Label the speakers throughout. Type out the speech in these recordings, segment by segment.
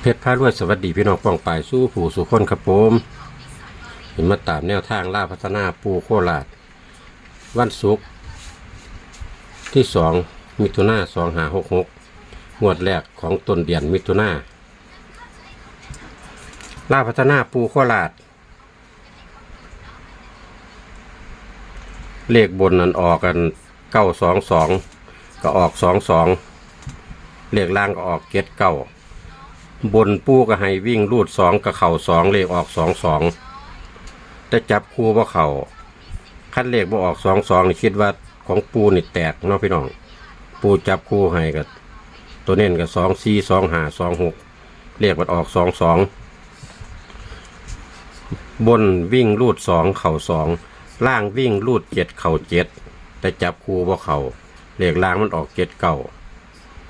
Speaker 1: เพชรพารวยสวัสดีพี่น้องป้องปายสู้ผู้สุคนครับผมเห็นมาตามแนวทางล่าพัฒนาปูโคราช วันศุกร์ที่สองมิถุนาสองหาหกหกงวดแรกของต้นเดือนมิถุนาล่าพัฒนาปูโคราช เลขบนนั้นออกกันเก้าสองสองก็ออกสองสองเลขล่างก็ออกเก็ดเก้า บนปูก็ให้วิ่งรูดสองกับเข่าสองเลขออกสองสองแต่จับคู่ว่าเข่าคัดเลขบ่ออกสองสองนี่คิดว่าของปูนี่แตกเนาะพี่น้อง ปูจับคู่ให้กับตัวเน้นกับสองสี่สองห้าสองหกเลขมันออกสองสองบนวิ่งรูดสองเข่าสองล่างวิ่งรูดเจ็ดเข่าเจ็ดแต่จับคู่ว่าเข่าเลขล่างมันออกเจ็ดเก่า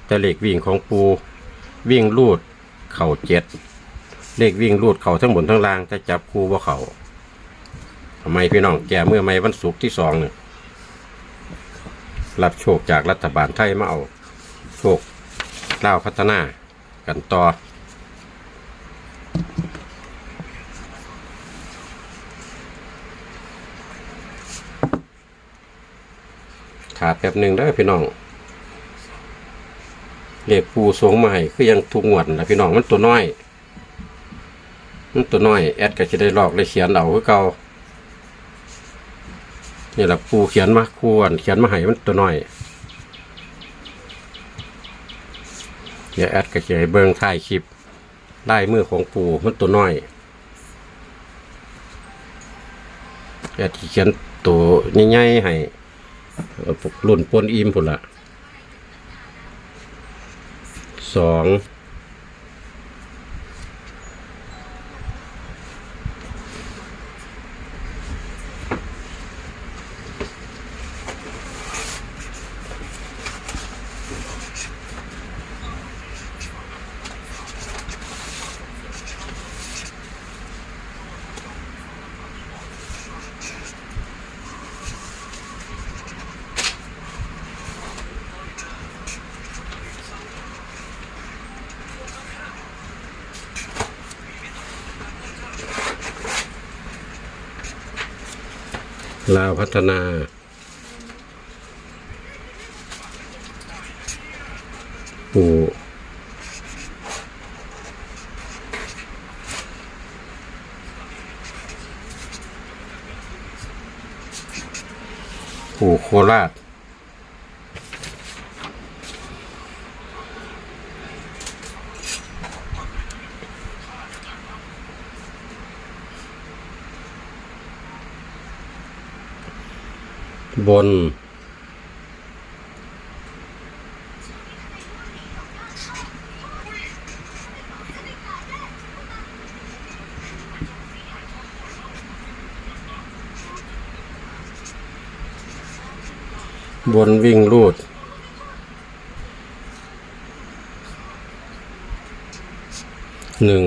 Speaker 1: แต่เลขวิ่งของปูวิ่งรูด เข่าเจ็ดเลขวิ่งรูดเข่าทั้งบนทั้งล่างจะจับคู่ว่าเข่าทำไมพี่น้องแก่เมื่อไม่วันศุกร์ที่สองเนี่ยรับโชคจากรัฐบาลไทยมาเอาโชคเล่าพัฒนากันต่อขาดแป๊บหนึ่งได้พี่น้อง เลขปูสงมาให้คือยังทุกงวดนะพี่น้องมันตัวน้อย มันตัวน้อยแอดก็จะได้ลอกเลยเขียนเอาคือเก่านี่แหละปูเขียนมาควรเขียนมาให้มันตัวน้อยเดี๋ยวแอดก็จะให้เบิ่งถ่ายคลิปไล่มือของปูมันตัวน้อยแอดเขียนตัวใหญ่ๆให้เอ่อรุ่นปนอิ่มพุ่นละ สอง ลาวพัฒนา ปูปูโคราช บน บนวิ่งรูดหนึ่ง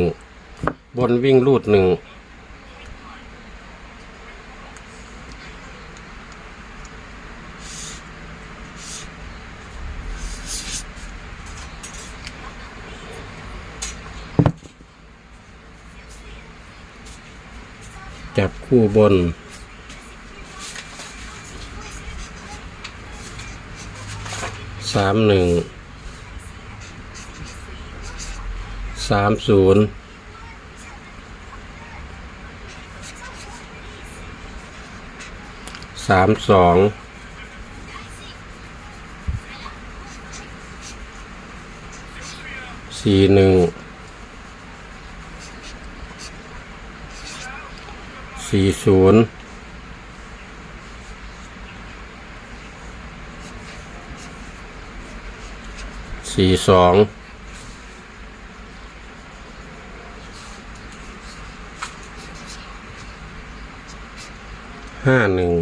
Speaker 1: บนวิ่งรูดหนึ่ง จับคู่บน สามหนึ่ง สามศูนย์สามสอง สี่หนึ่ง สี่ศูนย์สี่สองห้าหนึ่ง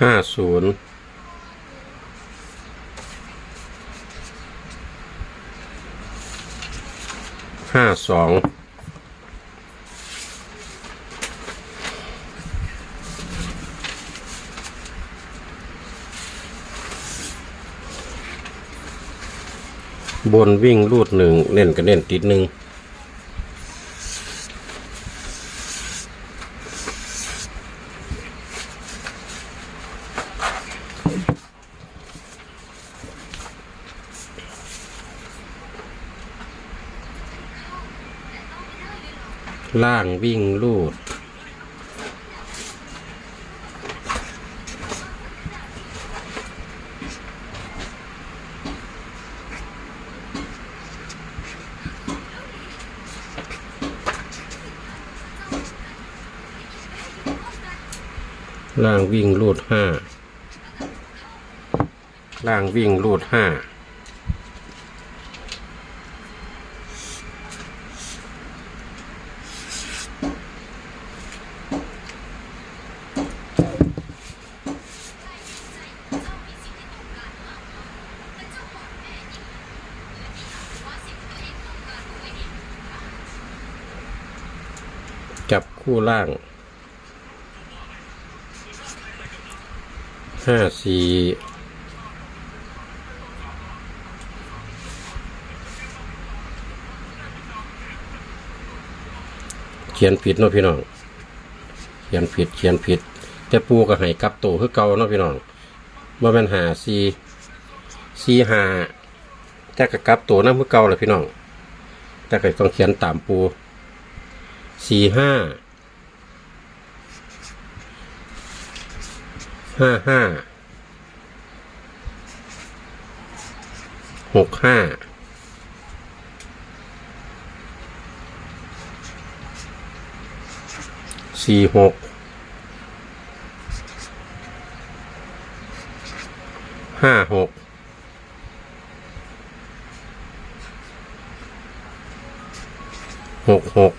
Speaker 1: ห้าศูนย์ สองบนวิ่งรูดหนึ่งเล่นก็เล่นติดหนึ่ง ล่างวิ่งรูด ล่างวิ่งรูดห้าล่างวิ่งรูดห้า จับ คู่ล่างห้าสี่เขียนผิดเนาะพี่น้อง เขียนผิดเขียนผิด แต่ปูก็ให้กลับโตคือเก่าเนาะพี่น้องว่ามันหาสี่สี่หาแต่ก็กลับโตนั่นคือเก่าแหละพี่น้อง แต่ก็ต้องเขียนตามปูสี่ห้า ห้าห้าหกห้าสี่หกห้าหก หกหก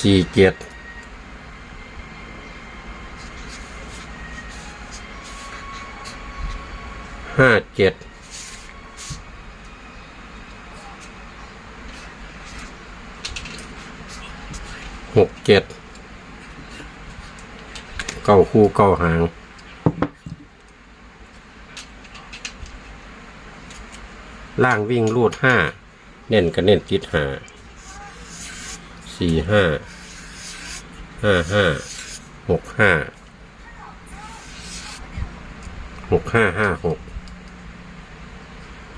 Speaker 1: สี่เจ็ดห้าเจ็ดหกเจ็ดเก้าคู่เก้าหางล่างวิ่งรูดห้าเน้นก็เน้นติดหา สี่ห้าห้าห้าหกห้าหกห้าห้าหก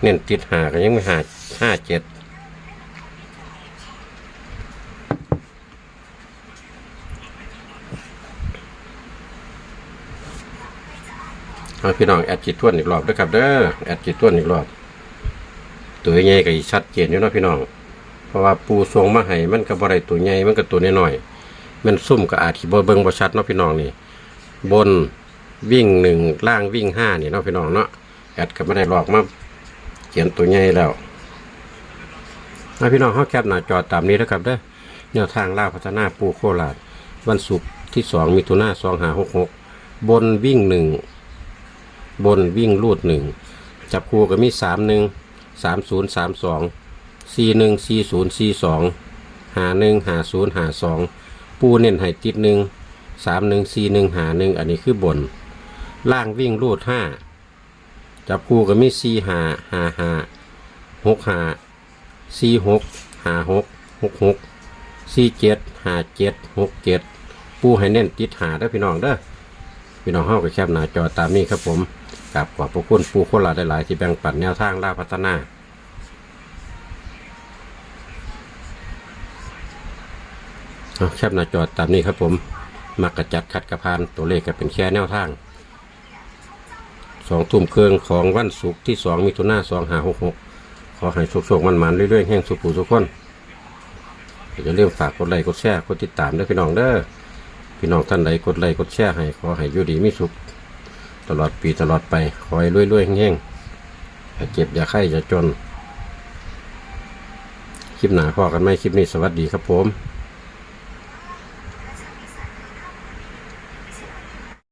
Speaker 1: เน้นติดหาก็ยังไม่หาห้าเจ็ดเอาพี่น้องแอดจิตทวนอีกรอบด้วยครับเด้อแอดจิตทวนอีกรอบ ตัวใหญ่ก็ชัดเจนอยู่นะพี่น้อง เพราะว่าปูทรงมาให้มันก็บ่ได้ตัวใหญ่มันก็ตัวน้อยๆมันซุ่มก็อาจสิบ่เบิ่งบ่ชัดเนาะพี่น้องนี่ บนวิ่งหนึ่งล่างวิ่งห้านี่เนาะพี่น้องเนาะแอดก็ไม่ได้หลอกมาเขียนตัวใหญ่แล้วเอาพี่น้องเฮาแคปหน้าจอตามนี้นะครับเด้อแนวทางล่าพัฒนาปูโคราชวันศุกร์ที่สองมิถุนาสองหาหกหกบนวิ่งหนึ่งบนวิ่งลูดหนึ่งจับคู่ก็มีสามหนึ่งสามศูนย์สามสอง สี่หนึ่งสี่ศูนย์สี่สองหาหนึ่งหาศูนย์หาสองปูเน้นให้ติดหนึ่งสามหนึ่งสี่หนึ่งหาหนึ่งอันนี้คือบน ล่างวิ่งรูดห้าจับคู่ก็มีสี่หาหาหาหกหาสี่หกหาหกหกหกสี่เจ็ดหาเจ็ดหกเจ็ดปูให้เน้นติดหาเด้พี่น้องเด้อพี่น้องเข้าไปแคปหน้าจอตามนี้ครับผมกับขอบพระคุณปูคราชหลายๆที่แบ่งปันแนวทางล่าพัฒนา แคปหน้าจอตามนี้ครับผมมักกระจัดขัดกระพานตัวเลขก็เป็นแค่แนวทางสองทุ่มเครื่องของวันศุกร์ที่สองมิถุนาสองหาหกหกขอให้โชคๆมันมันเรื่อยๆแห่งสุขผู้ทุกคนอย่าลืมฝากกดไลค์กดแชร์กดติดตามด้วยพี่น้องเด้อพี่น้องท่านใดกดไลค์กดแชร์ให้ขอให้อยู่ดีมีสุข ตลอดปีตลอดไปขอให้รวยๆแห่งๆอย่าเจ็บอย่าไข้อย่าจนคลิปหนาพอกันไหมคลิปนี้สวัสดีครับผม